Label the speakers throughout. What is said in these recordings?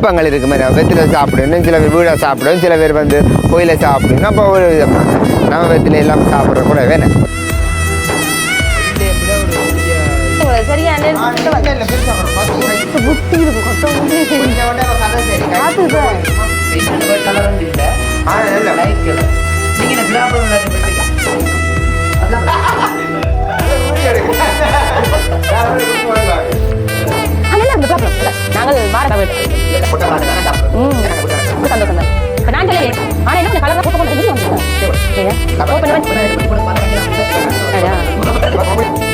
Speaker 1: விருப்பங்கள் இருக்கு மாதிரி. வெத்தில சாப்பிடணும். சில பேர் வீடை சாப்பிடணும். சில பேர் வந்து கோயிலை சாப்பிடணும். அப்போ ஒரு விதமான நம்ம வெத்தில எல்லாம் சாப்பிட்ற கூட வேணும்
Speaker 2: சரியா நாங்கள் வார சந்தோஷம் தான் இப்போ நான் சொல்லலையே ஆனால் என்ன இந்த போட்டு கொண்டு ஓப்பன்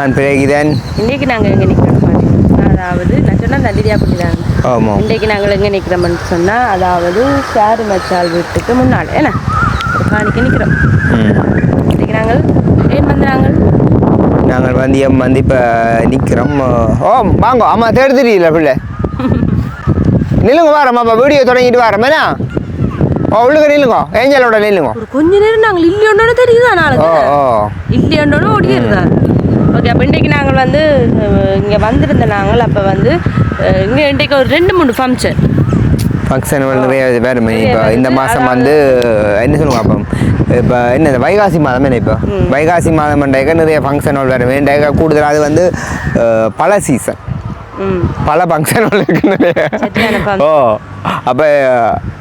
Speaker 2: நான்
Speaker 1: பிரகிதன்.
Speaker 2: இன்றைக்கு நாங்கள் எங்கே நிற்கிறோம் அதாவது நான் சொன்னால் நந்திரியாப்பட்டி தான்.
Speaker 1: ஆமாம்
Speaker 2: இன்றைக்கு நாங்கள் எங்கே நிற்கிறோம்னு சொன்னால் அதாவது சாரு மச்சால் வீட்டுக்கு முன்னால் என்ன? ஒரு காணிக்கு நிற்கிறோம். இன்றைக்கு நாங்கள் ஏன் வந்து நாங்கள்
Speaker 1: நாங்கள் வந்து எம் வந்து இப்போ நிற்கிறோம் ஓ வாங்க ஆமாம் தேடி தெரியல பிள்ளை? நில்லுங்க வாரம்மா அப்போ வீடியோ தொடங்கிட்டு வாரமேனா ஓ உள்ளுங்க நில்லுங்க. ஏஞ்சலோட நில்லுங்க.
Speaker 2: கொஞ்ச நேரம் நாங்கள் இல்லையோன்னு தெரியுதா நாளைக்கு?
Speaker 1: ஓ
Speaker 2: இல்லையோன்னு ஓடிடுதா? அப்போ இன்றைக்கு நாங்கள் வந்து இங்கே வந்திருந்த நாங்கள் அப்போ வந்து இங்கே இன்றைக்கு ஒரு ரெண்டு மூணு ஃபங்க்ஷன்
Speaker 1: ஃபங்க்ஷன் நிறைய வேறு இப்போ இந்த மாதம் வந்து என்ன சொல்லுவாங்க அப்போ? இப்போ என்ன இந்த வைகாசி மாதம் என்ன இப்போ? வைகாசி மாதம் நிறைய ஃபங்க்ஷன்கள் வேறு வேண்டாக்க கூடுதலாக அது வந்து பல சீசன் பல ஃபங்க்ஷன்கள் இருக்கு நிறைய.
Speaker 2: சரியான function.
Speaker 1: ஓ அப்போ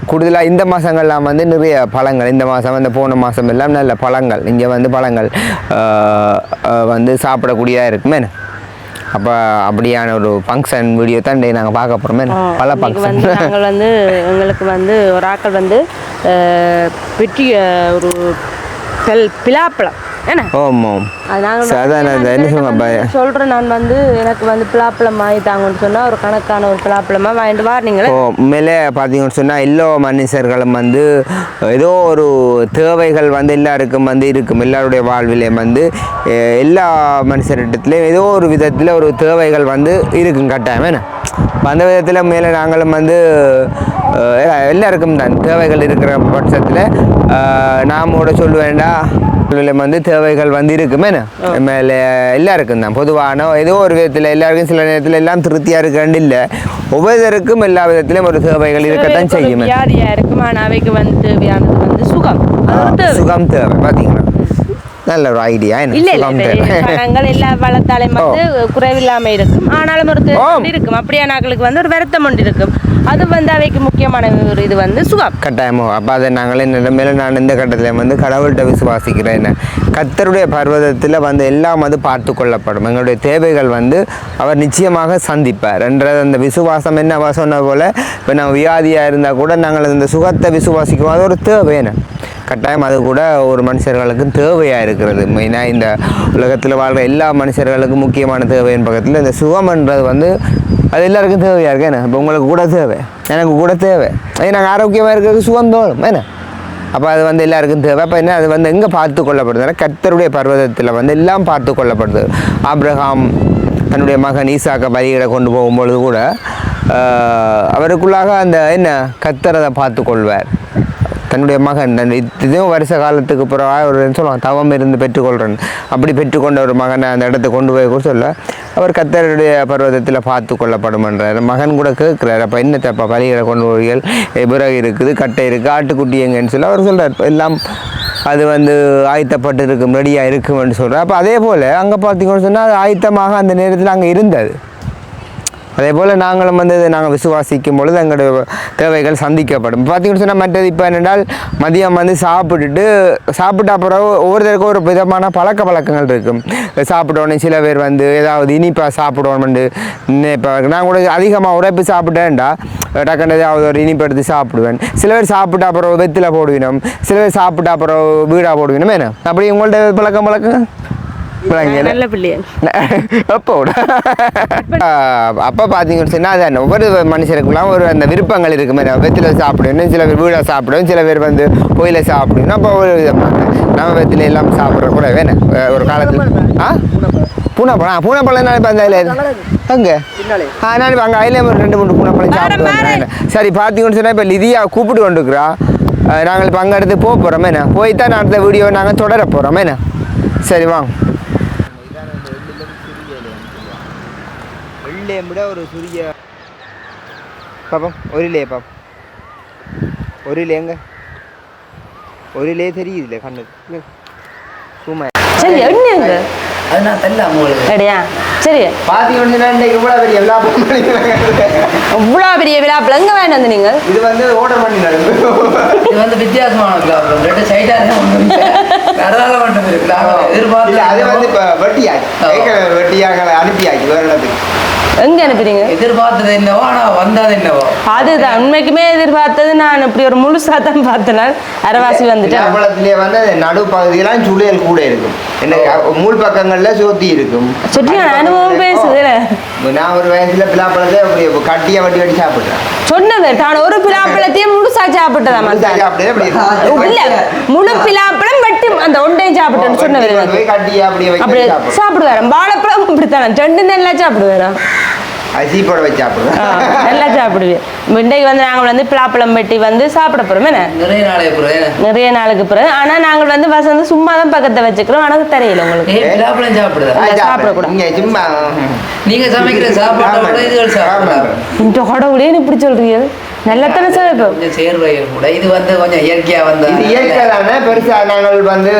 Speaker 1: கூடுதலாக இந்த மாதங்கள்லாம் வந்து நிறைய பழங்கள் இந்த மாதம் வந்து போன மாதம் எல்லாம் நல்ல பழங்கள் இங்கே வந்து பழங்கள் வந்து சாப்பிடக்கூடியதாக இருக்குமே அப்போ அப்படியான ஒரு ஃபங்க்ஷன் வீடியோ தான் நாங்கள் பார்க்க போகிறோமே பல ஃபங்க்ஷன்
Speaker 2: வந்து நாங்கள் வந்து எங்களுக்கு வந்து ஒரு ஆக்கள் வந்து பெட்டி ஒரு பெல் பிலாப்பழம். என்ன?
Speaker 1: ஆமாம்.
Speaker 2: அது நாங்கள்
Speaker 1: சரி, அதான் அந்த என்ன சொல்லுங்க,
Speaker 2: சொல்கிறேன் நான் வந்து எனக்கு வந்து பிலாப்பழம் வாங்கி தாங்கன்னு சொன்னால் ஒரு கணக்கான ஒரு பிலாப்பழமாக வாங்கிட்டு வாரீங்களே?
Speaker 1: உண்மையிலே பார்த்தீங்கன்னு சொன்னால் எல்லா மனுஷர்களும் வந்து ஏதோ ஒரு தேவைகள் வந்து எல்லாருக்கும் வந்து இருக்கும். எல்லாருடைய வாழ்விலையும் வந்து எல்லா மனுஷரிடத்துலையும் ஏதோ ஒரு விதத்தில் ஒரு தேவைகள் வந்து இருக்கும் கட்டாயம். என்ன? அந்த விதத்தில் மேலே நாங்களும் வந்து எல்லாருக்கும் தான் தேவைகள் இருக்கிற பட்சத்தில் நாமோட சொல்லுவேண்டா வந்து தேவைகள் வந்து இருக்குமே மேலே எல்லாருக்கும் தான். பொதுவான ஏதோ ஒரு விதத்தில் எல்லாருக்கும் சில நேரத்தில் எல்லாம் திருப்தியாக இருக்காண்டு இல்லை. ஒவ்வொருத்தருக்கும் எல்லா விதத்திலும் ஒரு தேவைகள் இருக்கத்தான் செய்யும்.
Speaker 2: வியாதியாக இருக்கும் ஆனால் அவைக்கு வந்து தேவையானது வந்து சுகம்.
Speaker 1: சுகம் தேவை. பார்த்தீங்களா நல்ல ஒரு ஐடியா என்ன
Speaker 2: இல்ல இல்ல பழங்கள் எல்லா வளத்தாலையும் வந்து குறைவில்லாம இருக்கும். ஆனாலும் ஒரு இருக்கும் அப்படியானாக்களுக்கு வந்து ஒரு வருத்தம் ஒன்று இருக்கும். அது வந்து அவைக்கு முக்கியமான ஒரு இது வந்து சுகம்.
Speaker 1: கட்டாயமோ. அப்போ அதை நாங்களே நிலைமையில நான் இந்த கட்டத்தில் வந்து கடவுள்கிட்ட விசுவாசிக்கிறேன் என்ன? கத்தருடைய பர்வதத்தில் வந்து எல்லாம் வந்து பார்த்து கொள்ளப்படும். எங்களுடைய தேவைகள் வந்து அவர் நிச்சயமாக சந்திப்பார் என்றது அந்த விசுவாசம் என்ன? அவ சொன்ன போல் இப்போ நான் வியாதியாக இருந்தால் கூட நாங்கள் இந்த சுகத்தை விசுவாசிக்கும் அது ஒரு தேவை என்ன? கட்டாயம் அது கூட ஒரு மனுஷர்களுக்கு தேவையாக இருக்கிறது. மெயினாக இந்த உலகத்தில் வாழ்கிற எல்லா மனுஷர்களுக்கும் முக்கியமான தேவையின் பக்கத்தில் இந்த சுகம்ன்றது வந்து அது எல்லாருக்கும் தேவையாக இருக்கு என்ன? இப்போ உங்களுக்கு கூட தேவை. எனக்கு கூட தேவை. அது நாங்கள் ஆரோக்கியமாக இருக்கிறதுக்கு சுகம் தோணும் என்ன? அப்போ அது வந்து எல்லாருக்கும் தேவை. அப்போ என்ன? அது வந்து எங்கே பார்த்து கொள்ளப்படுதுன்னா கர்த்தருடைய பர்வதத்தில் வந்து எல்லாம் பார்த்து கொள்ளப்படுது. ஆப்ரஹாம் தன்னுடைய மகன் ஈசாக்கை பலியிட கொண்டு போகும்பொழுது கூட அவருக்குள்ளாக அந்த என்ன? கத்தரதை பார்த்து கொள்வார். தன்னுடைய மகன் தன் இதுவும் வருஷ காலத்துக்கு பிறகு ஒரு சொல்லுவாங்க தவம் இருந்து பெற்றுக்கொள்கிறேன் அப்படி பெற்றுக்கொண்ட ஒரு மகனை அந்த இடத்துக்கு கொண்டு போய் கூட சொல்ல அவர் கத்தருடைய பர்வதத்தில் பார்த்து கொள்ளப்படுமன்றார். மகன் கூட கேட்குறாரு அப்போ என்ன தப்பா பலிகளை கொண்டு போவீர்கள் பிறகு இருக்குது கட்டை இருக்குது ஆட்டுக்குட்டி எங்கன்னு சொல்லி அவர் சொல்கிறார் எல்லாம் அது வந்து ஆயத்தப்பட்டு இருக்கும் ரெடியாக இருக்கும்னு சொல்கிறார் அப்போ அதே போல் அங்கே பார்த்தீங்கன்னு சொன்னால் அது ஆயத்தமாக அந்த நேரத்தில் அங்கே இருந்தது. அதே போல் நாங்களும் வந்து இதை நாங்கள் விசுவாசிக்கும் பொழுது எங்களுடைய தேவைகள் சந்திக்கப்படும். பார்த்தீங்கன்னு சொன்னால் மற்றது இப்போ என்னென்றால் மதியம் வந்து சாப்பிட்டுட்டு சாப்பிட்ட அப்புறம் ஒவ்வொருத்தருக்கும் ஒரு விதமான பழக்க வழக்கங்கள் இருக்கும். சாப்பிட்டோன்னே சில பேர் வந்து ஏதாவது இனிப்பாக சாப்பிடுவோம்னு இப்போ நான் கூட அதிகமாக உரைப்பு சாப்பிட்டேன்டா டக்குன்னு ஏதாவது ஒரு இனிப்பு எடுத்து சாப்பிடுவேன். சில பேர் சாப்பிட்ட அப்புறம் வெத்தில போடுவினோம் சில பேர் சாப்பிட்ட அப்புறம் வீடாக போடுவினோம் என்ன? அப்படி உங்கள்கிட்ட பழக்கம் பழக்கம்
Speaker 2: நல்ல பிள்ளைகள்
Speaker 1: அப்போட அப்போ பார்த்தீங்கன்னு சொன்னால் ஒவ்வொரு மனுஷருக்குலாம் ஒரு அந்த விருப்பங்கள் இருக்கு மாதிரி. வெத்தில சாப்பிடணும் சில பேர் வீடாக சாப்பிடணும் சில பேர் வந்து கோயிலை சாப்பிடணும் அப்போ ஒரு விதமான நம்ம வெத்தில எல்லாம் சாப்பிட்ற கூட வேணும். ஒரு காலத்தில். ஆ? பூனைப்பழம். பூனைப்பழம் இப்போ அந்த அங்கே? ஆ நான் இப்போ அங்கே அதில் ஒரு ரெண்டு மூணு பூனைப்பழம் சாப்பிட்டு வந்தேன். சரி பார்த்தீங்கன்னு சொன்னால் இப்போ லிதியா கூப்பிட்டு கொண்டுக்கிறா நாங்கள் இப்போ அங்கே அடுத்து போக போகிறோம் என்ன? போய் தான் நான் அடுத்த வீடியோ நாங்கள் தொடர போகிறோம் என்ன? சரி வாங்க. ஒரு சுரிய பாப்போம் ஒரு இல்லையே பாப்போம் ஒரு இல்லையங்க ஒரு இல்லையே தெரியுதுல்ல கண்ணுக்கு சும்மா
Speaker 2: சரி எண்ணுங்க
Speaker 3: அது நான் தெரியல உங்களுக்கு
Speaker 2: ரெடியா சரி
Speaker 1: பார்த்தீங்கன்னா இன்றைக்கு இவ்வளோ பெரிய பண்ணிக்கிறாங்க
Speaker 2: இவ்வளோ பெரிய விழாப்பில் எங்கே வேணும் வந்து நீங்கள்
Speaker 1: இது வந்து ஆர்டர் பண்ணி
Speaker 3: இது வந்து வித்தியாசமான கிளாப் ரெண்டு சைடாக அதனால மட்டும்
Speaker 1: அது வந்து இப்போ வெட்டியாக அனுப்பியாச்சு வேறு இடத்துக்கு
Speaker 2: எங்கே அனுப்புறீங்க?
Speaker 3: எதிர்பார்த்தது என்னவோ ஆனா வந்தது என்னவோ.
Speaker 2: அதுதான் உண்மைக்குமே எதிர்பார்த்தது. நான் இப்படி ஒரு முழுசா தான் பார்த்தனால் அரைவாசி வந்துட்டேன்.
Speaker 1: விழாப்பழத்திலே வந்து நடு பகுதியெல்லாம் சுழியல் கூட இருக்கும். என்ன மூல் பக்கங்களில் சோத்தி இருக்கும்.
Speaker 2: சுற்றியா அனுபவம் பேசுதுல.
Speaker 1: நான் ஒரு வயசுல பிலாப்பழத்தை அப்படி கட்டியா வட்டி வட்டி சாப்பிட்றேன்.
Speaker 2: சொன்னது தான் ஒரு பிலாப்பழத்தையும் முழுசா சாப்பிட்டதா மச்சான்?
Speaker 1: அப்படியே அப்படி
Speaker 2: இல்ல முழு பிலாப்பழம் வெட்டி அந்த ஒன்றையும் சாப்பிட்டேன்னு சொன்னவர்
Speaker 1: அப்படியே
Speaker 2: சாப்பிடுவாராம் வாழைப்பழம் அப்படித்தான். ரெண்டு நல்லா சாப்பிடுவாராம்
Speaker 1: சீப்போட வச்சு
Speaker 2: நல்லா சாப்பிடுவேன் இன்றைக்கு வந்து நாங்கள் வந்து பிலாப்பழம் வெட்டி வந்து சாப்பிட போறோம். என்ன?
Speaker 3: நிறைய நாளே அப்புறம்
Speaker 2: நிறைய நாளுக்கு பிறகு. ஆனா நாங்கள் வந்து பஸ் வந்து சும்மா தான் பக்கத்தை வச்சுக்கிறோம். ஆனா தெரியல உங்களுக்கு.
Speaker 3: பிளாப்பழம் சாப்பிடுதா?
Speaker 2: சாப்பிடக்கூடாது.
Speaker 1: இங்க சும்மா
Speaker 3: நீங்க சமைக்கிற சாப்பாட்டை விட இதுகள்
Speaker 2: இந்த கடவுளே இப்படி சொல்றீங்க நல்லத்தானே சார் இப்போ?
Speaker 3: கொஞ்சம் சேர்வைகள் கூட. இது வந்து கொஞ்சம் இயற்கையா வந்த
Speaker 1: இது இயற்கை தானே பெருசா நாங்கள் வந்து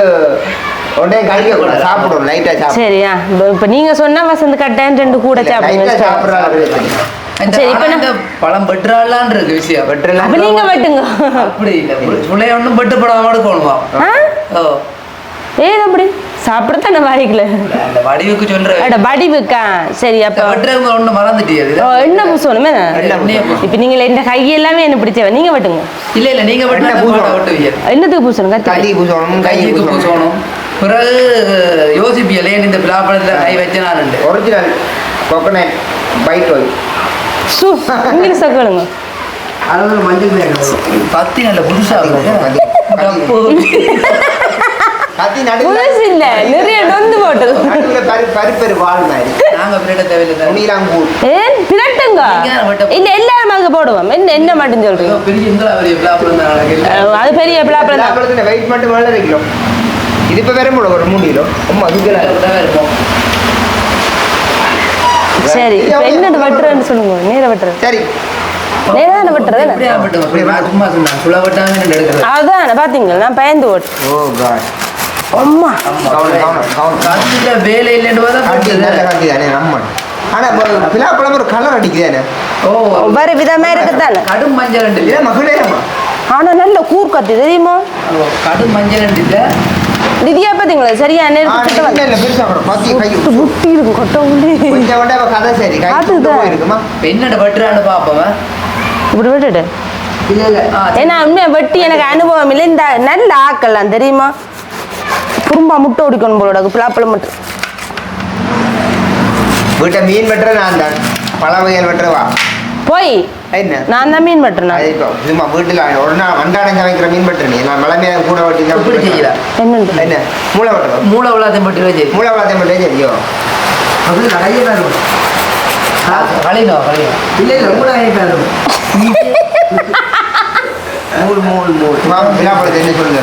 Speaker 1: உடனே கழிக்க கூடாது. சாப்பிடுவோம் லைட்டா சாப்பிடுவோம்
Speaker 2: சரியா இப்ப- நீங்க சொன்னா வசந்த் கட்டாயம் ரெண்டு கூட
Speaker 1: லைட்டா
Speaker 2: சாப்பிடுங்க.
Speaker 1: சாப்பிடுறாங்க
Speaker 2: சரி, இப்ப
Speaker 3: இந்த பழம் இருக்கு விஷயம்.
Speaker 1: வெட்டலாம்
Speaker 2: அப்ப நீங்க வெட்டுங்க.
Speaker 3: அப்படி இல்ல. சுளைய ஒண்ணும் பெட்டு படாம எடுக்கணுமா? ஓ.
Speaker 2: ஏன் அப்படி சாப்பிடத்தானே வாய்க்கல?
Speaker 3: அந்த வடிவுக்கு சொல்ற
Speaker 2: அட வடிவுக்கா? சரி அப்ப
Speaker 3: வெட்டுறவங்க ஒண்ணு மறந்துட்டீங்க
Speaker 2: ஓ, என்ன பூசணுமே. இப்ப நீங்க இந்த கை எல்லாமே என்ன பிடிச்சவ? நீங்க வெட்டுங்க.
Speaker 3: இல்ல இல்ல நீங்க
Speaker 1: எண்ணெய் பூசணும்.
Speaker 3: வெட்டுவீங்க.
Speaker 2: என்னத்துக்கு பூசணும்? கத்தி.
Speaker 1: பூசணும். கை
Speaker 3: கைக்கு
Speaker 1: பூசணும்.
Speaker 3: பிறகு யோசிப்பியலே இந்த பிளாப்பழத்துல கை வச்சு நான்
Speaker 1: ஒரிஜினல் கோகனட் பைட் ஆயில்
Speaker 2: சு இங்கிலீஷ் கேளுங்க.
Speaker 1: அதாவது மஞ்சள்
Speaker 3: பத்தி நல்ல புதுசா இருக்கு.
Speaker 1: கத்தி நடுவில்
Speaker 2: இல்ல. நிறைய நொந்து போட்டது.
Speaker 1: நடுவில் பரு பருப்பெரு வால் மாதிரி.
Speaker 3: நாங்க பிளேட்ட தேவையில்லை
Speaker 1: கூழ்
Speaker 2: ஏன் பிரட்டுங்க இல்ல எல்லாரும் அங்க போடுவோம். என்ன என்ன மட்டும் சொல்றீங்க?
Speaker 3: பெரிய பெரிய
Speaker 2: அது பெரிய
Speaker 1: வெயிட் மட்டும் இது கிலோ அம்மா அதுக்கு
Speaker 3: அப்படிதான் இருக்கும்
Speaker 2: சரி இப்ப என்னது வெட்டுறேன்னு சொல்லுங்க நேர வெட்டுறது
Speaker 1: சரி
Speaker 2: நேரா தானே வெட்டுறது
Speaker 3: அப்படி நான் சும்மா சொன்னேன் சுள வெட்டாம ரெண்டு எடுக்கிறது
Speaker 2: அதான் பாத்தீங்களா நான் பயந்து ஓட்டு
Speaker 1: ஓ காட்
Speaker 2: அம்மா
Speaker 1: கவுன் கவுன் கவுன்
Speaker 3: கத்தில வேலை இல்லைன்னு பார்த்தா
Speaker 1: பிலாப்பழம் ஒரு கலர் அடிக்குதானே
Speaker 3: ஓ
Speaker 2: ஒவ்வொரு விதமா இருக்குதானே
Speaker 3: கடும் மஞ்சள்
Speaker 2: ஆனா நல்ல கூர் கத்தி தெரியுமா
Speaker 3: கடும் மஞ்சள்
Speaker 2: நிதியா பாத்தீங்களா? சரியா?
Speaker 1: ஆ
Speaker 2: நேரத்துக்கு
Speaker 1: இல்லை இல்லை பெருசாக வரும் பத்தி கை
Speaker 2: முட்டி இருக்கும் கொட்டவுள்ளே
Speaker 1: கொஞ்சம் விட அவ கதை சரி.
Speaker 2: அதுதான்.
Speaker 1: இருக்குமா?
Speaker 3: என்னோட வெட்டுறான்னு பாப்பவன்
Speaker 2: இப்படி விட்டுட்டு. ஏன்னா உண்மையா வெட்டி எனக்கு அனுபவம் இல்லை. இந்த நல்ல ஆக்கலாம் தெரியுமா? குறும்பா முட்டை ஒடிக்கணும் போலோட பிளாப்பழம் மட்டும்
Speaker 1: வீட்டை மீன் வெட்டுற நான் தான். பல வகைகள் வெட்டுறவா?
Speaker 2: போய்
Speaker 1: என்ன?
Speaker 2: நான் தான் மீன்
Speaker 1: சும்மா வீட்டில் ஒரு நாள் அன்றாடம் சமைக்கிற மீன் வெட்டுறேன். நீ நான் மலை மேல கூட வெட்டி தான்
Speaker 3: எப்படி செய்யல.
Speaker 2: என்னண்டு
Speaker 1: என்ன? மூளை வெட்டுறோம்.
Speaker 3: மூளை உள்ளாத்தையும் பட்டி வச்சு
Speaker 1: மூளை வளர்த்த மட்டும் சரியோ
Speaker 3: அப்படி நிறைய பேர் கழினோ கழினோ
Speaker 1: இல்லை இல்லை மூளை மூணு மூணு மூணு. விழாப்பழத்தை என்ன சொல்லுங்க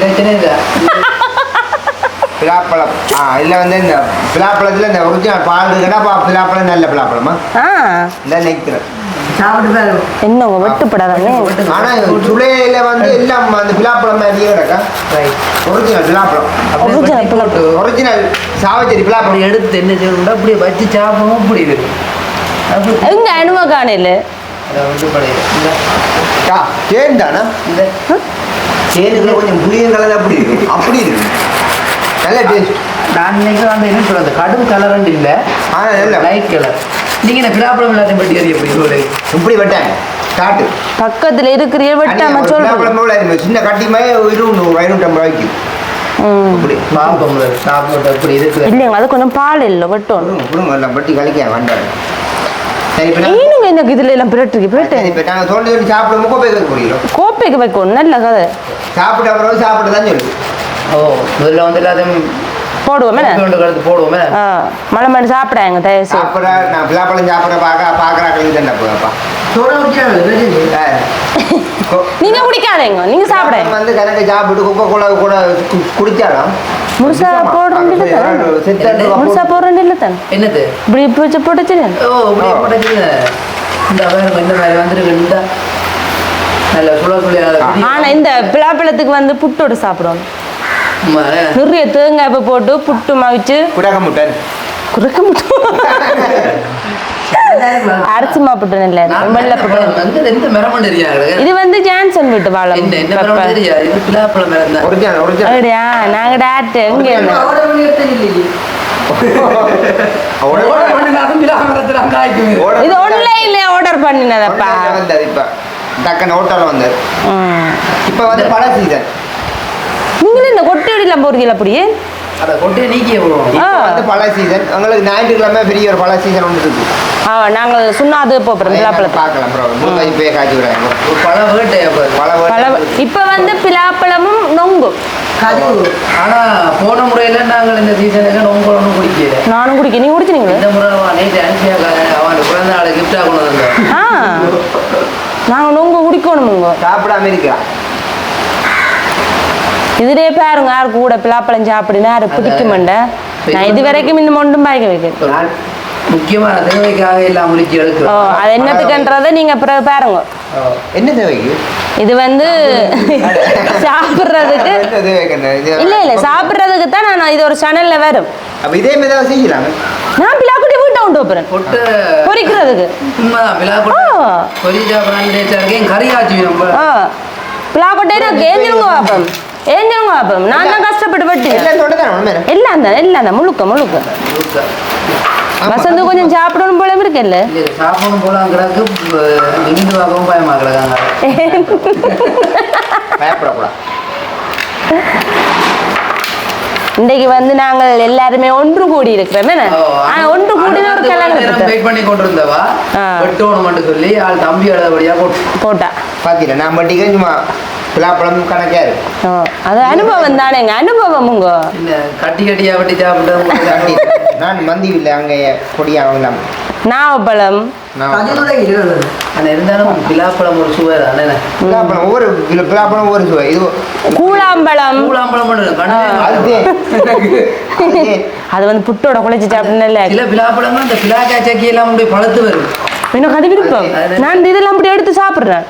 Speaker 3: பிரச்சனை இல்லை.
Speaker 1: பிலாப்பழம் ஆ இதில் வந்து இந்த பிலாப்பழத்தில் இந்த ஒரிஜினல் பால் இருக்குன்னா பிலாப்பழம் நல்ல பிலாப்பழமா
Speaker 2: ஆ.
Speaker 1: இந்த நெக்கிறேன்
Speaker 2: என்ன வெட்டுப்படாதானே
Speaker 1: ஆனால் சுளையில வந்து எல்லாம் அந்த பிலாப்பழம் மாதிரியே கிடக்கா? ஒரிஜினல் பிலாப்பழம்
Speaker 3: போட்டு
Speaker 1: ஒரிஜினல் சாவச்சேரி பிலாப்பழம்
Speaker 3: எடுத்து என்ன செய்யணும்னா அப்படியே வச்சு சாப்பிடவும் அப்படி இருக்கு.
Speaker 2: எங்க காணையில?
Speaker 3: இந்த
Speaker 1: ஆ தேன் தானே?
Speaker 3: இந்த
Speaker 1: தேனுக்குள்ள கொஞ்சம் புளிய கலர் அப்படி இருக்கு. அப்படி இருக்கு. நல்ல டேஸ்ட்
Speaker 3: நான் இன்னைக்கு வந்து என்ன சொல்றது? கடும் கலர் இல்லை.
Speaker 1: ஆ நல்ல.
Speaker 3: லைட் கலர் நீங்க என்ன பிராப்பளம் எல்லாத்தையும் பட்டி அறிய எப்படி சொல்லு
Speaker 1: இப்படி வெட்டாங்க காட்டு.
Speaker 2: பக்கத்துல இருக்கிற வெட்டாம
Speaker 1: இருக்கு. சின்ன கட்டிமே இருநூறு ஐநூற்றம்பது ரூபாய்க்கு.
Speaker 2: இல்லைங்க அது கொஞ்சம் பால் இல்லை வெட்டணும்.
Speaker 1: பட்டி கழிக்க வேண்டாம் சரி இப்போ நான்
Speaker 2: ஈனுங்க எனக்கு இதுல எல்லாம் பிரட்டுக்கு பிரட்டு.
Speaker 1: சரி இப்போ நாங்கள் தோண்டி தோண்டி சாப்பிட முக்க போய் வைக்க முடியும்
Speaker 2: கோப்பைக்கு வைக்கணும் நல்ல கதை.
Speaker 1: சாப்பிட்ட பிறகு சாப்பிட்டு தான் சொல்லு.
Speaker 3: ஓ முதல்ல வந்து எல்லாத்தையும்
Speaker 2: போடுவோமே.
Speaker 3: கொண்டு கழுத்து போடுவோமே.
Speaker 2: மழை மணி சாப்பிடாங்க தயவு
Speaker 1: சாப்பிட நான் பிள்ளாப்பழம் சாப்பிட பார்க்க பார்க்குறாக்களுக்கு தானே போப்பா
Speaker 2: நீங்க குடிக்காதீங்க நீங்க சாப்பிடுங்க
Speaker 1: வந்து கணக்கு சாப்பிட்டு குப்பை கூட கூட குடிச்சாலும்.
Speaker 2: முழுசா
Speaker 1: சித்தர்
Speaker 2: முழுசா போடுறேன் இல்லை தானே?
Speaker 3: என்னது?
Speaker 2: இப்படி இப்படி போட்டுச்சு
Speaker 3: ஓ இப்படி இந்த பாருங்க இந்த மாதிரி வந்துருக்கு இந்த
Speaker 2: ஆனா இந்த பிளாப்பழத்துக்கு வந்து புட்டோடு சாப்பிடணும் நிறைய தேங்காய் பூ போட்டு புட்டு மவிச்சு.
Speaker 1: குடக முட்டை
Speaker 2: குறுக்க முட்டும் அரிசி மாப்புட்டு இல்லை வெள்ளை புட்டு
Speaker 3: வந்து எந்த மரம் தெரியாது
Speaker 2: இது வந்து ஜான்சன் வீட்டு வாழை அப்படியா? நாங்க டாட்டு எங்க இது ஆன்லைன்ல ஆர்டர் பண்ணினதப்பா?
Speaker 1: இப்போ. டக்குன்னு ஹோட்டலில் வந்தது
Speaker 2: ம்.
Speaker 1: இப்போ வந்து பல சீசன்
Speaker 2: நீங்களும் இந்த கொட்டை அடிலாம் போறீங்களா அப்படியே
Speaker 3: அதை
Speaker 2: ஆ.
Speaker 1: இப்போ வந்து பல சீசன் உங்களுக்கு ஞாயிற்றுக்கிழமை பெரிய ஒரு பல சீசன் ஒன்று இருக்கு.
Speaker 2: ஆ நாங்கள் சுண்ணாது போகிறோம் பிலாப்பழத்தை
Speaker 1: பார்க்கலாம் ப்ரோ. முழுக்க இப்போயே காய்ச்சி விடாங்க
Speaker 3: பழ வேட்டை
Speaker 1: பல
Speaker 2: பல இப்போ வந்து பிலாப்பழமும் நொங்கும்
Speaker 3: ஆனா போன முறையில நாங்கள் இந்த சீசனுக்கு நோம்பு ஒன்றும் குடிக்கல.
Speaker 2: நானும் குடிக்க நீ குடிச்சினீங்களா
Speaker 3: இந்த முறை அனுப்பியாக்காங்க அவன் குழந்தை நாளை கிஃப்டாக கொண்டு வந்தான்.
Speaker 2: நாங்கள் நொங்கு குடிக்கணுமுங்க.
Speaker 1: சாப்பிடாம இருக்கிறான்
Speaker 2: இதுலயே பாருங்க யாரு கூட பிலாப்பழம் சாப்பிடுனா யாரு பிடிக்குமெண்ட நான் இது வரைக்கும் இந்த மொண்டும் பாய்க்க வைக்கிறேன்
Speaker 3: முக்கியமான தேவைக்காக எல்லாம் எடுக்கிறோம்
Speaker 2: அது என்னத்துக்குன்றதை நீங்க பிறகு பாருங்க
Speaker 1: என்ன தேவைக்கு
Speaker 2: இது வந்து சாப்பிட்றதுக்கு இல்ல இல்ல சாப்பிட்றதுக்கு தான் நான் இது ஒரு சேனல்ல வரும்
Speaker 1: அப்ப இதே மாதிரி செய்யலாம்
Speaker 2: நான் பிலாக்குட்டி வீட்டை கொண்டு
Speaker 3: பொட்டு
Speaker 2: பொரிக்கிறதுக்கு
Speaker 3: இருக்கேன் கறி காய்ச்சி நம்ம
Speaker 2: ஆ பிலாக்குட்டையில ஏஞ்சிருங்க வாப்பம் ஏஞ்சிருங்க வாப்பம் நான் தான் கஷ்டப்பட்டு வெட்டி
Speaker 1: எல்லாம் தான்
Speaker 2: எல்லாம் தான் முழுக்க முழுக்க வசந்து கொஞ்சம் சாப்பிடணும் போல இருக்குல்ல
Speaker 3: சாப்பிடணும் போல கிடக்கு நிமிந்து பார்க்கவும் பயமா கிடக்காங்க
Speaker 1: பயப்படக்கூடாது
Speaker 2: இன்றைக்கு வந்து நாங்கள் எல்லாருமே ஒன்று கூடி இருக்கிறோம் ஆனா ஒன்று கூடி ஒரு கல்யாணம்
Speaker 3: வெயிட் பண்ணி கொண்டு இருந்தவா
Speaker 2: ஆ.
Speaker 3: வெட்டோணும் மட்டும் சொல்லி ஆள் தம்பி அழுதபடியா போட்டு
Speaker 2: போட்டா
Speaker 1: பார்த்தீங்களா நான் மட்டும் சும்மா பிளாப்பழம் கணக்கா இருக்கு.
Speaker 2: அது அனுபவம் தானேங்க. அனுபவம் உங்க.
Speaker 3: கட்டி கட்டியா வெட்டி சாப்பிட்டு.
Speaker 1: நான் மந்தி இல்லை அங்கே பொடியா வாங்கலாம்
Speaker 2: நாவப்பழம்.
Speaker 3: இருந்தாலும் பிலாப்பழம் ஒரு சுவை தானே
Speaker 1: பிளாப்பழம் ஒவ்வொரு ஒவ்வொரு சுவை. இது
Speaker 2: கூழாம்பழம்.
Speaker 1: அது
Speaker 2: வந்து புட்டோட குழைச்சி சாப்பிடல
Speaker 3: சில பிலாப்பழங்கள் இந்த பிலாக்கா சக்கி எல்லாம் பழுத்து வரும்.
Speaker 2: எனக்கு அது விருப்பம். நான் இந்த இதெல்லாம் அப்படி எடுத்து சாப்பிடுறேன்.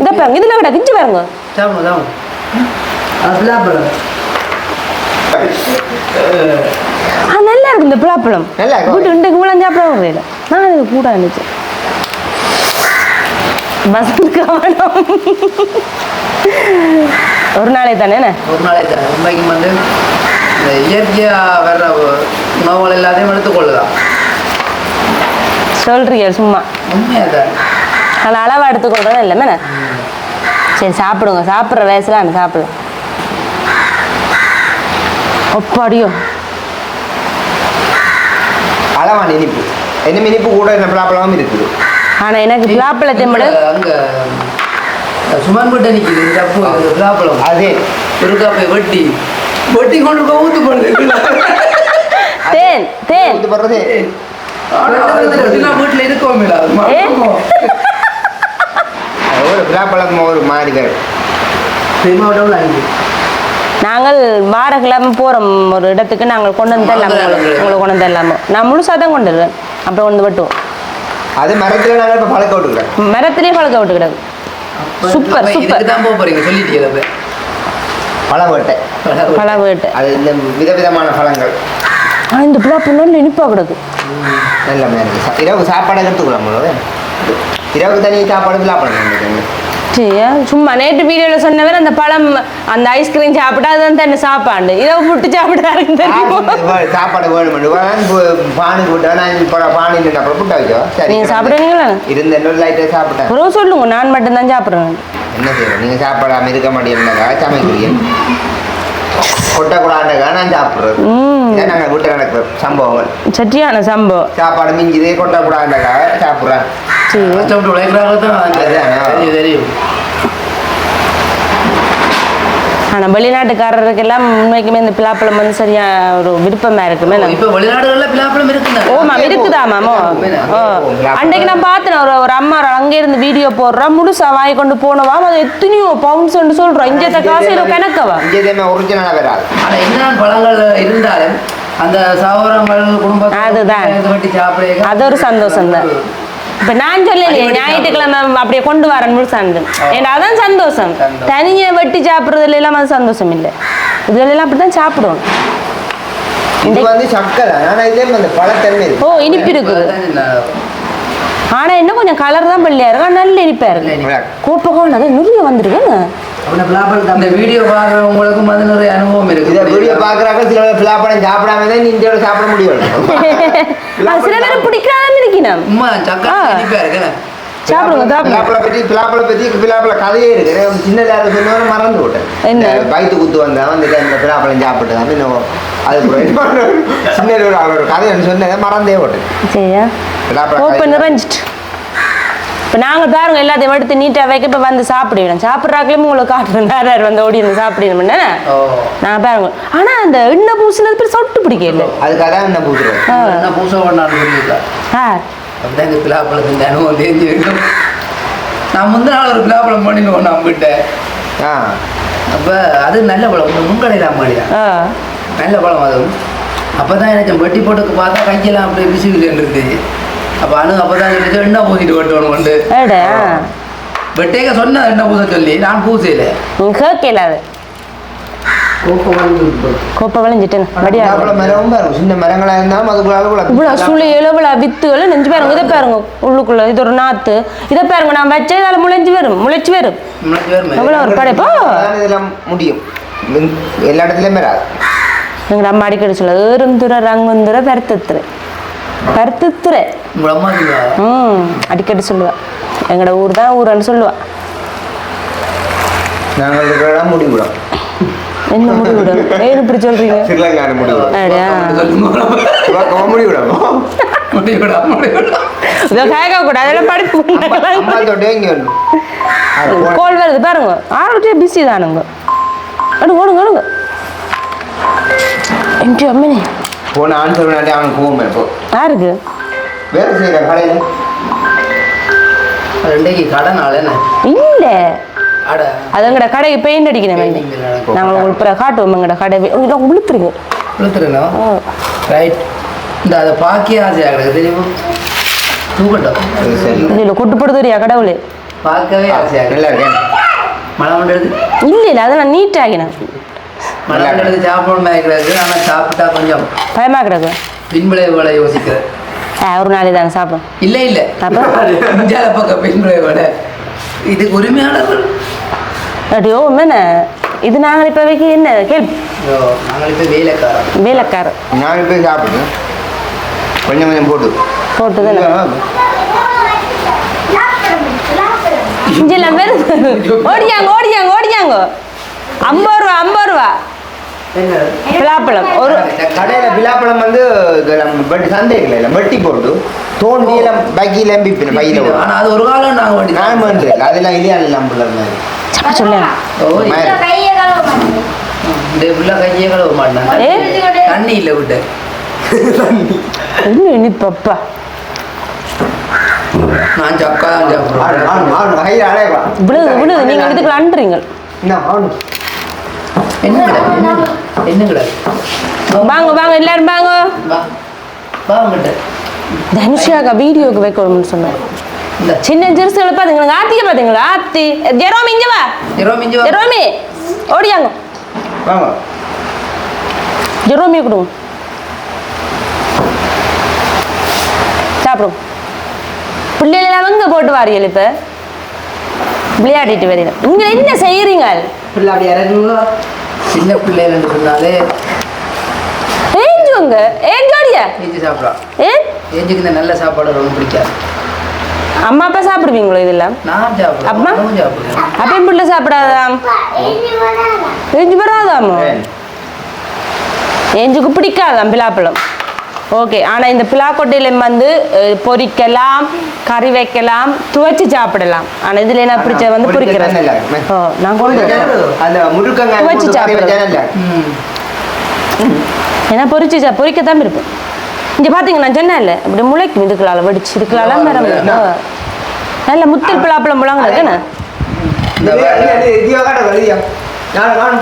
Speaker 2: இதை பாருங்க இதுல விட கிஞ்சு பாருங்க.
Speaker 3: சாப்பிடுங்க சாப்பிடுங்க பிலாப்பழம்
Speaker 2: ஆ நல்லா இருக்கு இந்த பிளாப்பழம்
Speaker 1: நல்லா இருக்கு.
Speaker 2: வீட்டு இன்றைக்கு மூலம் சாப்பிட முடியல நான் இது கூட இருந்துச்சு வசந்த் கவனம் ஒரு நாளே தானே என்ன?
Speaker 3: ஒரு நாளைக்கு தான் உண்மைக்கு வந்து இந்த இயற்கையா வர்ற உணவுகள் எல்லாத்தையும் எடுத்துக்கொள்ளுதான்
Speaker 2: சொல்றீங்க சும்மா
Speaker 3: உண்மையா தான்
Speaker 2: அதில் அளவாக எடுத்துக்கொள்றது இல்லை என்ன சரி சாப்பிடுங்க. சாப்பிட்ற வயசுல நான் சாப்பிடலாம் ஒப்பாடியோ
Speaker 1: அளவான இனிப்பு. என்ன இனிப்பு கூட என்ன பிளாப்பழமும் இருக்குது.
Speaker 2: ஆனா எனக்கு பிளாப்பழத்தை விட
Speaker 3: அங்க சுமன் இந்த அப்போ இந்த பிலாப்பழம்
Speaker 1: அதே.
Speaker 3: ஒரு காப்பை வெட்டி வெட்டி கொண்டு போய் ஊத்து போடுது.
Speaker 2: தேன் தேன்.
Speaker 1: இது பண்றது
Speaker 3: வீட்டுல இருக்கோம்
Speaker 2: ஏ?
Speaker 1: ஒரு மாதிரி
Speaker 2: நாங்கள் வாரக்கிழமை போறோம் ஒரு இடத்துக்கு நாங்கள் கொண்டு வந்து தரலாமோ உங்களுக்கு. உங்களுக்கு கொண்டு வந்து தரலாமோ. நான் முழுசாக தான் கொண்டு வருவேன். அப்புறம் கொண்டு வெட்டுவோம்.
Speaker 1: அது மரத்தில் நாங்கள் இப்போ பழக்க விட்டுக்கிறேன்
Speaker 2: மரத்திலே பழக்க விட்டு கிடக்கு சூப்பர் சூப்பர்.
Speaker 3: தான் போக போறீங்க சொல்லிட்டீங்க
Speaker 1: பழ வேட்டை
Speaker 2: பழ வேட்டு
Speaker 1: அது இந்த விதவிதமான பழங்கள்.
Speaker 2: ஆனா இந்த பிளாப்பழம் நல்ல இனிப்பாக கிடக்கு.
Speaker 1: நல்ல மாதிரி இரவு சாப்பாடு எடுத்துக்கலாம் இரவுக்கு தனி சாப்பாடு பிளாப்பழம் இருக்குது
Speaker 2: சரி சும்மா நேற்று வீடியோவில் சொன்னவர் அந்த பழம் அந்த ஐஸ்கிரீம் சாப்பிட்டா அதுதான் தன்னை சாப்பாடு. இதை புட்டு சாப்பிட்டாருன்னு தெரியுமா
Speaker 1: வே- சாப்பாடு வேணாம் விட்டு வேணாம் இப்போ பானி அப்புறம் புட்டா வச்சோ சரி
Speaker 2: நீங்க சாப்பிடுவீங்களா?
Speaker 1: இருந்த லைட்டாக சாப்பிட்டேன்.
Speaker 2: பிறகு சொல்லுங்க. நான் மட்டும்தான் சாப்பிட்றேன்.
Speaker 1: என்ன செய்யணும் நீங்கள் சாப்பிடாம இருக்க மாட்டேங்கிறக்கா சமைக்கிறீங்க. கொட்டக்கூடாதுக்கா நான் சாப்பிட்றது. நாங்கள் வீட்டில் நடக்கிற சம்பவங்கள்.
Speaker 2: சட்டியான சம்பவம்.
Speaker 1: சாப்பாடு மிஞ்சுது கொட்டக்கூடாதுக்கா சாப்பிட்றேன்.
Speaker 3: கஷ்டப்பட்டு உழைக்கிறாங்க தான்? தெரியும் தெரியும்.
Speaker 2: ஆனா வெளிநாட்டுக்காரருக்கெல்லாம் உண்மைக்குமே இந்த பிலாப்பழம் வந்து சரியா ஒரு விருப்பமா இருக்குமே.
Speaker 3: இப்ப வெளிநாடுகள்ல பிளாப்பழம் இருக்குங்க
Speaker 2: ஓ மேம் இருக்குதா மேம் ஓ அன்றைக்கு நான் பார்த்தேன் ஒரு ஒரு அம்மா அங்கே இருந்து வீடியோ போடுறா முழுசா வாங்கி கொண்டு போனவா அது எத்தனையோ பவுண்ட்ஸ் சொல்றோம் இங்க காசு இது கணக்கவா?
Speaker 1: இங்கே ஒரிஜினலாக வராது
Speaker 3: ஆனா என்ன பழங்கள் இருந்தாலும் அந்த சகோதரங்கள் குடும்பத்தை
Speaker 2: அதுதான். அது ஒரு சந்தோஷம் தான் இப்ப நான் சொல்லலையே ஞாயிற்றுக்கிழமை அப்படியே கொண்டு வரேன் முழுசாண்டு ஏன்னா அதான் சந்தோஷம். தனியா வெட்டி சாப்பிடுறதுல எல்லாம் அது சந்தோஷம் இல்லை. இதுல எல்லாம் அப்படிதான் சாப்பிடுவோம்.
Speaker 1: இது வந்து சக்கரை. ஆனால் இதே அந்த பழத்தன்மை
Speaker 2: ஓ இனிப்பு இருக்குது. ஆனா என்ன கொஞ்சம் கலர் தான் வெள்ளையா இருக்கும். ஆனா நல்ல இனிப்பா இருக்கு. கோப்பகம் அது நிறைய வந்துருக்குங்க
Speaker 3: இந்த வீடியோ பார்க்குறவங்களுக்கும் அது நிறைய அனுபவம்
Speaker 1: இதை
Speaker 3: இருக்கு
Speaker 1: வீடியோ பார்க்குறாங்க சில பேர் பிளாப்பழம் சாப்பிடாம தான் இந்தியாவோட சாப்பிட முடியும்
Speaker 2: சில பேர் பிடிக்காம இருக்கணும்
Speaker 3: உண்மை சக்கரை
Speaker 2: ஆ.
Speaker 3: இனிப்பா
Speaker 1: பிளாப்பழ பற்றி பிளாப்பழ பற்றி பிளாப்பழ கதையே இருக்கு. சின்னதாக சொன்னவரை மறந்து விட்டேன்.
Speaker 2: என்ன?
Speaker 1: இந்த வயிற்று குத்து வந்தா வந்துட்டு அந்த பிளாப்பழம் சாப்பிட்டு தான் இன்னும் அது சின்ன ஒரு கதை சொன்னதை மறந்தே விட்டேன்.
Speaker 2: சரியா? இப்போ நாங்கள் பாருங்க எல்லாத்தையும் எடுத்து நீட்டாக வைக்க இப்போ வந்து சாப்பிடுவேன். சாப்பிட்றாக்கலையும் உங்களுக்கு காட்டுறேன். யார் யார் வந்து ஓடி வந்து சாப்பிடுவேன்
Speaker 3: ஓ.
Speaker 2: நான் பாருங்க. ஆனா அந்த எண்ணெய் பூசினது பேர் சொட்டு பிடிக்கல.
Speaker 1: அதுக்காக தான் என்ன பூசுறோம்.
Speaker 3: என்ன பூசை புரியல
Speaker 2: ஆ.
Speaker 3: அப்படிதான் இந்த பிளாப்பழத்தின் அனுபவம் தெரிஞ்சு இருக்கும் நான் முந்தின நாள் ஒரு பிளாப்பழம் பண்ணிடுவோம் நான் விட்டேன்
Speaker 1: ஆ.
Speaker 3: அப்போ அது நல்ல பழம். அம்மாடியா
Speaker 2: ஆ.
Speaker 3: நல்ல பழம் அதுவும் அப்போ தான் எனக்கு வெட்டி போட்டுக்கு பார்த்தா கையெல்லாம் அப்படியே பிசுவில் இருந்துச்சு அப்போ அனு அப்போ தான் சொல்லிச்சு எண்ணெய் பூசிட்டு வெட்டணும் கொண்டு
Speaker 2: ஏடா
Speaker 3: வெட்டேக்க சொன்ன எண்ணெய் பூச சொல்லி நான் பூசையில்
Speaker 2: கேட்கல அது கோப்பை விளைஞ்சிட்டேன் வடியா
Speaker 1: பிளாப்பழ மரமும் பாருங்க சின்ன மரங்களாக இருந்தாலும் அதுக்குள்ள
Speaker 2: இவ்வளோ சுழி வித்துகள் நெஞ்சு பாருங்க இதை பாருங்க உள்ளுக்குள்ள இது ஒரு நாத்து இதை பாருங்க நான் வச்சே முளைஞ்சு வரும் முளைச்சு வரும்
Speaker 3: முளைச்சி வரும்
Speaker 2: எவ்வளோ ஒரு படைப்போ
Speaker 1: அதான் இதெல்லாம் முடியும் எல்லா இடத்துலையும்
Speaker 2: அம்மா அடிக்கடி சொல்ல பருத்தத்துறை பருத்தத்துறை
Speaker 3: உங்கள் அம்மா சொல்லுவா
Speaker 2: ம் அடிக்கடி சொல்லுவா. எங்களோட ஊர் தான் ஊருன்னு சொல்லுவா.
Speaker 1: நாங்கள் முடிவிடும்
Speaker 2: என்ன முடிவிடும் ஏன் இப்படி சொல்றீங்க?
Speaker 1: ஸ்ரீலங்கான முடிவிடும் முடிவிடும்
Speaker 3: முடிவிடா முடிவிடா
Speaker 2: இதை கேட்க கூடாது அதெல்லாம்
Speaker 1: அம்மா
Speaker 2: படிப்பு கோல் வருது பாருங்க. ஆளுடைய பிஸி தானுங்க. அடு ஓடுங்க ஓடுங்க. எம்டி அம்மனி.
Speaker 1: போன ஆன்சர் பண்ணாட்டி அவனுக்கு கோவம் இப்போ
Speaker 2: யாருக்கு?
Speaker 1: வேலை செய்கிற கடையில்.
Speaker 3: ரெண்டைக்கு ஆள் என்ன?
Speaker 2: இல்ல.
Speaker 3: அட.
Speaker 2: அது எங்கட கடைக்கு பெயிண்ட் அடிக்கணும். நாங்கள் உங்களுக்கு பிறகு காட்டுவோம் எங்கட கடை. இல்லை உளுத்துறீங்க
Speaker 3: இழுத்துருங்க
Speaker 2: ஓ
Speaker 3: ரைட் இந்த அதை பார்க்கே ஆசையாக கிடக்கு தெரியுமா? தூக்கட்டும்
Speaker 2: இல்லை இல்லை கொட்டு போடுதுரியா கடவுளே?
Speaker 3: பார்க்கவே ஆசையாக
Speaker 1: நல்லா இருக்கேன்.
Speaker 3: மழை மண்டது
Speaker 2: இல்லை இல்லை அதை நான் நீட் ஆகினேன்
Speaker 3: மழை மண்டது சாப்பிடணும் இருக்கிறது ஆனால் சாப்பிட்டா கொஞ்சம்
Speaker 2: பயமா கிடக்கு
Speaker 3: பின்விளைவுகளை யோசிக்கிறேன்.
Speaker 2: ஒரு நாளைக்கு தாங்க சாப்பிடும்.
Speaker 3: இல்லை இல்லை.
Speaker 2: அப்ப?
Speaker 3: அஞ்சால பக்கம் பின்விளைவுகளை இதுக்கு உரிமையாளர்கள்
Speaker 2: அப்படியோ என்ன இது நாங்கள் இப்போ வைக்க என்ன? கேள்வி.
Speaker 3: நாங்கள் இப்போ வேலைக்காரன்.
Speaker 2: வேலைக்காரர்
Speaker 1: நான் போய் சாப்பிடுங்க கொஞ்சம் கொஞ்சம் போட்டு.
Speaker 2: போட்டு தானே இங்கெல்லாம் பேர் ஓடியாங்க ஓடியாங்க ஓடியாங்க. ஐம்பது ரூபா ஐம்பது ரூபா. பலாப்பழம் ஒரு
Speaker 1: கடையில் பிலாப்பழம் வந்து வெட்டி சந்தைகள் இல்லை வெட்டி போட்டு தோண்டி எல்லாம் பக்கியில் எம்பிப்பின பையில் போட்டு
Speaker 3: ஆனால் அது ஒரு காலம் நாங்கள் வண்டி
Speaker 1: நான் வந்து அதெல்லாம் இல்லையா
Speaker 2: சொல்லேன்
Speaker 3: ஓ
Speaker 1: மாதிரி.
Speaker 3: இந்த உள்ள கையே கழுவ மாட்டேன்.
Speaker 2: ஏ?
Speaker 3: தண்ணி இல்லை விட்டு.
Speaker 2: இனிப்பப்பா.
Speaker 3: நான் சக்கா.
Speaker 2: விழுது விழுது நீங்கள் இதுக்குள்ள அண்டுறீங்க.
Speaker 1: என்ன,
Speaker 2: வாங்க வாங்க எல்லாரும் வாங்க.
Speaker 3: வா. வா
Speaker 2: தனுஷாக்கா வீடியோக்கு வைக்கணும்னு சொன்னேன் சின்ன ஜெருசுகளை பாத்தீங்களா ஆத்திய பாத்தீங்களா ஆத்தி. ஜெரோமி இங்க வா.
Speaker 3: வா.
Speaker 2: ஜெரோமி ஓடியாங்க.
Speaker 1: வாங்க.
Speaker 2: ஜெரோமியை கொடுங்க. சாப்பிடுங்க. பிள்ளைகள் போட்டு வாரியல் இப்ப. விளையாடிட்டு வரீங்க. இங்க என்ன செய்யறீங்க
Speaker 3: பிள்ளை அப்படி இறங்குங்க சின்ன பிள்ளைகள் சொன்னாலே
Speaker 2: ஏஞ்சுங்க ஏன் ஜோடியா
Speaker 3: ஏஞ்சி சாப்பிடலாம்
Speaker 2: ஏன்
Speaker 3: ஏஞ்சிக்கு இந்த நல்ல சாப்பாடு ரொம்ப பிடிக்காது.
Speaker 2: அம்மா அப்பா சாப்பிடுவீங்களோ இதெல்லாம்?
Speaker 3: நான் சாப்பிடுவேன்
Speaker 2: அம்மா?
Speaker 3: சாப்பிடுவேன்
Speaker 2: அப்பயும் பிள்ளை சாப்பிடாதாம் ஏஞ்சு வராதாமோ? ஏஞ்சுக்கு பிடிக்காதாம் பிலாப்பழம் ஓகே ஆனா இந்த பிளாக்கொட்டையில வந்து பொரிக்கலாம் கறி வைக்கலாம் துவைச்சு சாப்பிடலாம் ஆனா இதுல என்ன பிடிச்ச வந்து
Speaker 1: பொரிக்க
Speaker 2: பொரிக்கிறது
Speaker 1: நல்லா இருக்குமே.
Speaker 2: ஓ நான் கொண்டு துவைச்சு
Speaker 1: போட்டு கறி
Speaker 2: சாப்பிடுறது.
Speaker 1: வச்சா நல்லா இருக்கும்.
Speaker 3: ம்
Speaker 2: ஏன்னா பொரிச்சு பொரிக்கத்தான் இருப்பேன் இங்க பாத்தீங்க நான் சொன்னேன்ல இப்படி முளைக்கும் இதுக்களால வெடிச்சு இதுக்களால மரம். நல்ல முத்தல் பிளாப்பழம்.
Speaker 1: நானு, நானு.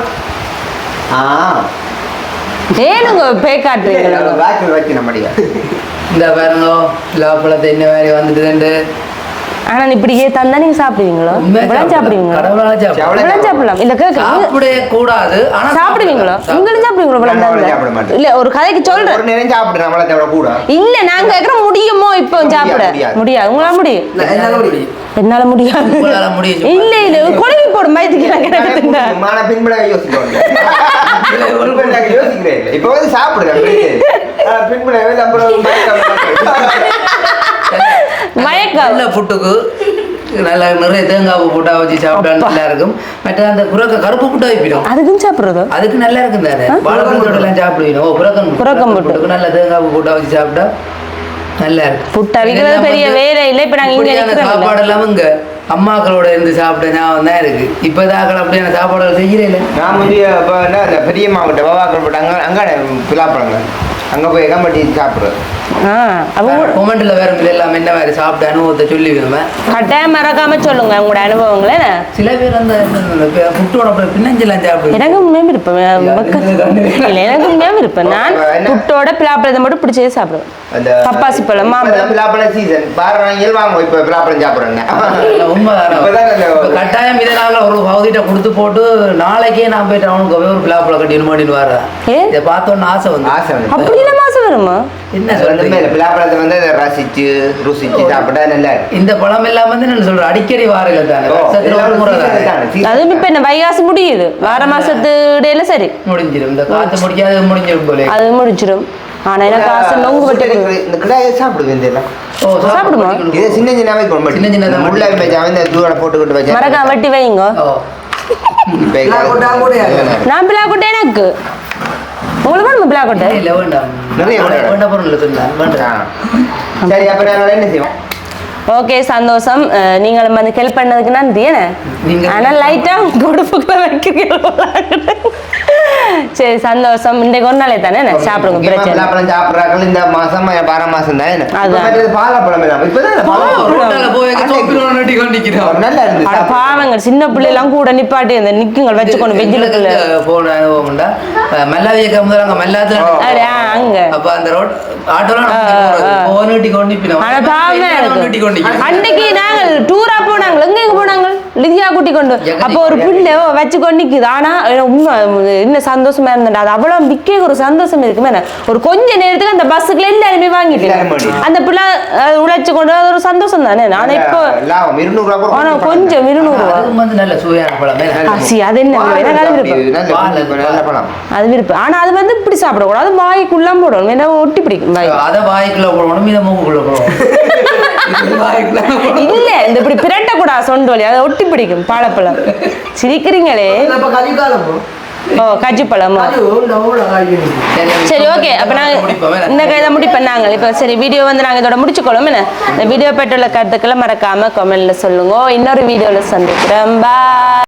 Speaker 1: ஆ.
Speaker 2: ஏனுங்க பே காட்டுறீங்களா?
Speaker 1: இல்ல, வாய்க்குள்ள வச்சு நம்மடியா.
Speaker 3: இந்த பாருங்க லாப்பழத்தை என்ன மாதிரி வந்துட்டு
Speaker 2: ஆனா இப்படியே தந்தா நீங்க சாப்பிடுவீங்களோ? இவ்வளவு சாப்பிடுவீங்களா இவ்வளவு சாப்பிடலாம் இல்ல கேக்கு
Speaker 3: சாப்பிடவே கூடாது. ஆனா
Speaker 2: சாப்பிடுவீங்களோ? உங்களும் சாப்பிடுவீங்களோ இவ்வளவு தந்தா?
Speaker 1: சாப்பிட.
Speaker 2: இல்ல ஒரு கதைக்கு சொல்றேன்.
Speaker 1: ஒரு நேரம் சாப்பிடு, தவிர கூட.
Speaker 2: இல்ல நாங்க கேக்குற முடியுமோ இப்போ சாப்பிட?
Speaker 1: முடியாது.
Speaker 2: உங்களால முடியும்.
Speaker 3: என்னால
Speaker 2: முடியாது. இல்ல இல்ல குழம்பு போடும் பயத்துக்கு நான் கிடக்கு
Speaker 1: இப்ப வந்து சாப்பிடுறேன், பின்புல
Speaker 2: மயக்கம்
Speaker 3: நல்ல புட்டுக்கு நல்ல நிறைய தேங்காய் போட்டா வச்சு சாப்பிட்டா நல்லா இருக்கும். மற்ற அந்த புறக்க கருப்பு புட்டா வைப்பிடும்.
Speaker 2: அதுக்கும் சாப்பிடுறதோ?
Speaker 3: அதுக்கு நல்லா இருக்கும் தானே? வாழைப்பூ எல்லாம் சாப்பிடுவீங்க ஓ புறக்கம்
Speaker 2: புறக்கம் புட்டு.
Speaker 3: புட்டுக்கு நல்ல தேங்காய் பூ போட்டா வச்சு சாப்பிட்டா நல்லா இருக்கும்.
Speaker 2: புட்டு பெரிய வேலை இல்லை. இப்ப.
Speaker 3: சாப்பாடு இங்க. அம்மாக்களோட இருந்து சாப்பிட்ட ஞாபகம் தான் இருக்கு. இப்போ தாக்கள் அப்படியான சாப்பாடுகள் செய்யறே
Speaker 1: நான் வந்து இப்போ என்ன அந்த பெரியம்மா கிட்ட பாபாக்கள் போட்டு அங்கே அங்கே பிலாப்பழங்க அங்கே போய்
Speaker 2: எகம்பட்டி சாப்பிட்றேன்
Speaker 3: கொமெண்ட்ல வேற எல்லாம் என்ன மாதிரி சாப்பிட்ட அனுபவத்தை சொல்லிவிடுங்க
Speaker 2: கட்டாயம் மறக்காம சொல்லுங்க உங்களோட அனுபவங்களை?
Speaker 3: சில பேர் அந்த புட்டோட பின்னஞ்செல்லாம்
Speaker 2: எனக்கு உண்மையும் இருப்பேன் எனக்கு உண்மையும் இருப்பேன் நான் புட்டோட பிளாப்பழத்தை மட்டும் பிடிச்சே சாப்பிடுவேன். பப்பாசி பழம், மாம்பழம்.
Speaker 1: சீசன் இப்போ பிலாப்பழம் சாப்பிட்றேன்.
Speaker 3: உண்மைதானே கட்டாயம் இதை நாங்கள் ஒரு பகுதியிட்ட கொடுத்து போட்டு நாளைக்கே நான் போயிட்டு அவனுக்கு ஒரு பிளாப்பழம் கட்டின்னு மாட்டின்னு வரேன்? இதை பார்த்தோன்னு ஆசை வந்து.
Speaker 1: ஆசை வந்து.
Speaker 2: வருமா
Speaker 3: என்ன
Speaker 1: இல்லை. பிலாப்பழத்தை வந்து அதை ரசிச்சு ருசிச்சு சாப்பிட்டா நல்லா
Speaker 3: இந்த பழம் எல்லாம் வந்து என்ன சொல்ற? அடிக்கடி வாரையில தானே?
Speaker 2: அதுவும் இப்ப என்ன வைகாசி முடியுது. வார மாசத்து இடையில சரி.
Speaker 3: முடிஞ்சிடும் இந்த காத்து முடிக்காது முடிஞ்சிடும் போல.
Speaker 2: அது முடிச்சிடும் ஆனா எனக்கு ஆசை நொங்கு வெட்டி
Speaker 1: இந்த-
Speaker 2: கொடு.
Speaker 1: இந்த கிடாயை சாப்பிடுவேன்.
Speaker 3: ஓ
Speaker 2: சாப்பிடுமா?
Speaker 1: இதை சின்ன சின்னவே கொண்டு
Speaker 3: சின்ன சின்னதா
Speaker 1: முள்ள. வச்சா இந்த தூரம் போட்டுக்கிட்டு வச்சா.
Speaker 2: மறக்காம வெட்டி வைங்க. நான் பிளாக்கொட்டை எனக்கு. உங்களுக்கு வேணுமா
Speaker 3: இல்ல வேண்டாம்.
Speaker 1: நிறைய சரி அப்ப நாங்கள் என்ன செய்வோம்?
Speaker 2: ஓகே சந்தோஷம். அஹ், நீங்களும் வந்து ஹெல்ப் பண்ணதுக்கு நன்றி என்ன?
Speaker 3: நீங்க-
Speaker 2: ஆனா லைட்டா கொடுப்புக்குள்ள வைக்கிறீங்க சரி சந்தோஷம். இன்றைக்கு ஒரு நாளே தானே என்ன? சாப்பிடுங்க பிரச்சனை
Speaker 1: சாப்பிடுறாங்க இந்த மாசம் பார மாசம் தான் எல்லாம் பழம்
Speaker 2: பாவங்க சின்ன பிள்ளைலாம் கூட நிப்பாட்டி இந்த நிக்குங்கள் வச்சுக்கொண்டு வெஜிலுக்குள்ள
Speaker 3: போன மல்லாவிய கம்புறாங்க மல்லாத்துல
Speaker 2: அடே, அங்க.
Speaker 3: அப்ப அந்த ரோட்
Speaker 2: அன்னைக்கு நாங்கள் டூரா போனாங்க எங்க போனாங்க? லிதியா கூட்டி கொண்டு அப்போ ஒரு பிள்ளை வச்சு கொண்டு நிக்குது ஆனா உண்மை இன்னும் சந்தோஷமா இருந்தேன் அது அவ்வளவு மிக்க ஒரு சந்தோஷம் இருக்குமே. ஒரு கொஞ்ச நேரத்துக்கு அந்த பஸ்ஸுக்குள்ள எல்லாருமே வாங்கிட்டு. அந்த பிள்ளை உழைச்சு கொண்டு அது ஒரு சந்தோஷம் தானே ஆனா இப்போ
Speaker 1: கூட
Speaker 2: ஆனா கொஞ்சம் இருநூறு அது என்ன அது விருப்பம் அது விருப்பம் ஆனா அது வந்து இப்படி சாப்பிடக்கூடாது வாய்க்குள்ள போடணும் ஏன்னா ஒட்டி பிடிக்கும்
Speaker 3: அத வாய்க்குள்ள போடணும் இதை மூக்குக்குள்ள போடணும்.
Speaker 2: இல்ல இந்த இப்படி பிரட்டக்கூடாது சொண்டு வலி அதை ஒட்டி பிடிக்கும் பாலப்பழம். சிரிக்கிறீங்களே? ஓ கஜி பழமா சரி ஓகே. அப்ப நாங்க. இந்த இதை முடிப்போம் நாங்கள். இப்போ சரி வீடியோ வந்து நாங்க இதோட முடிச்சுக்கொள்ளும் என்ன? இந்த வீடியோ பெற்றுள்ள கருத்துக்களை மறக்காம கமெண்ட்ல சொல்லுங்க. இன்னொரு வீடியோல சந்திக்கிறோம். பாய்